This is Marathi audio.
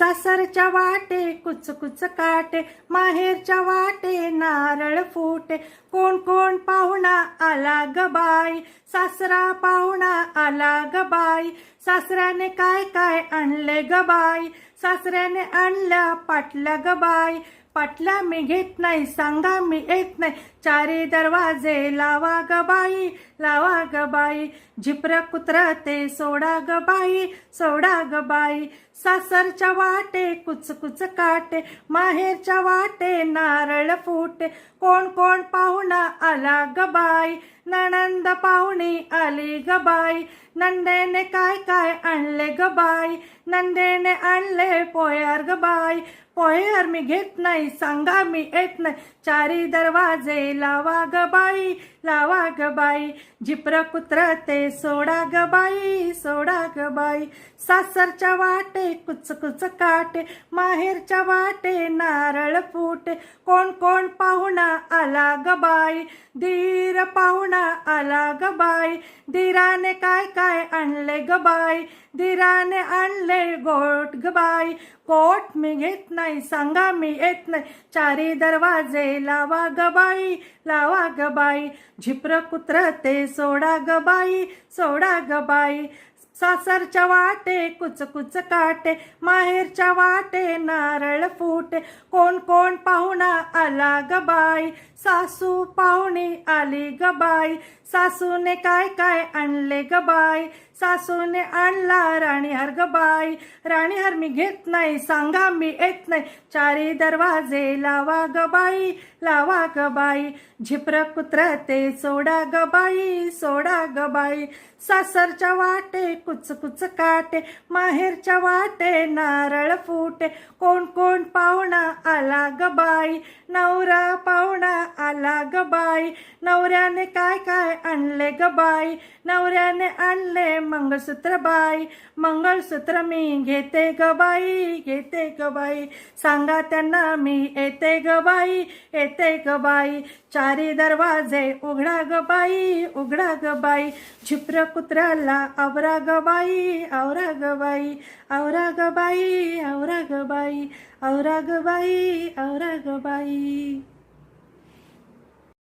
सासरच्या वाटे कुच कुच काटे माहेरच्या वाटे नारळ फुटे. कोण कोण पाहुणा आला ग बाई? सासरा पाहुणा आला ग बाई. सासऱ्याने काय काय आणले ग बाई? सासऱ्याने आणल्या पाटल्या ग बाई. पाटल्या मी घेत नाही सांगा मी येत नाही. चारी दरवाजे लावा ग बाई लावा ग बाई. झिपर कुत्र ते सोडा ग बाई सोडा ग बाई. सासरच्या वाटे कुच कुच काटे माहेरच्या वाटे नारळ फुटे. कोण कोण पाहुणा आला ग बाई नणंद पाहुणी आली ग बाई. नंदेने काय काय आणले ग बाई नंदेने आणले पोयार ग बाई. पोहेर मी घेत नाही सांगा मी येत नाही. चारी दरवाजे लावा ग बाई लावा ग बाई. जिप्र कुत्र ते सोडा ग बाई सोडा ग बाई. सासरच्या वाटे कुच कुच काटे माहेरच्या वाटे नारळ फुटे. कोण कोण पाहुणा आला ग बाई धीर पाहुणा आला ग बाय धीराने काय काय आणले ग बाई? धीराने आणले गोट ग बाई. कोट मी घेत नाही सांगा मी येत नाही. चारी दरवाजे लावा ग बाई लावा ग बाई. झिप्र कुत्र ते सोडा ग बाई सोडा ग बाई. सासरच्या वाटे कुच कुच काटे माहेरच्या वाटे नारळ फुटे. कोण कोण पाहुणा आला ग बाई? सासू पाहुणी आली ग बाई. सासूने काय काय आणले ग बाई? सासूने आणला राणीहार ग बाई. राणीहार मी घेत नाही सांगा मी येत नाही. चारी दरवाजे लावा ग बाई लावा ग बाई. झिपर कुत्र ते सोडा ग बाई सोडा ग बाई. सासरच्या वाटे कुच कुच काटे माहेरच्या वाटे नारळ फुटे. कोण कोण पाहुणा आला ग बाई? नवरा पाहुणा आला ग बाई. नवऱ्याने काय काय आणले ग बाई? नवऱ्याने आणले मंगळसूत्र बाई. मंगळसूत्र मी घेते ग बाई घेते ग बाई. सांगा त्यांना मी येते ग बाई येते ग बाई. चारी दरवाजे उघडा ग बाई उघडा ग बाई. छिप्र कुत्र्याला आवरा ग औरगबाई औरगबाई औरंगबाई औरंगबाई औरंगबाई औरंगबाई.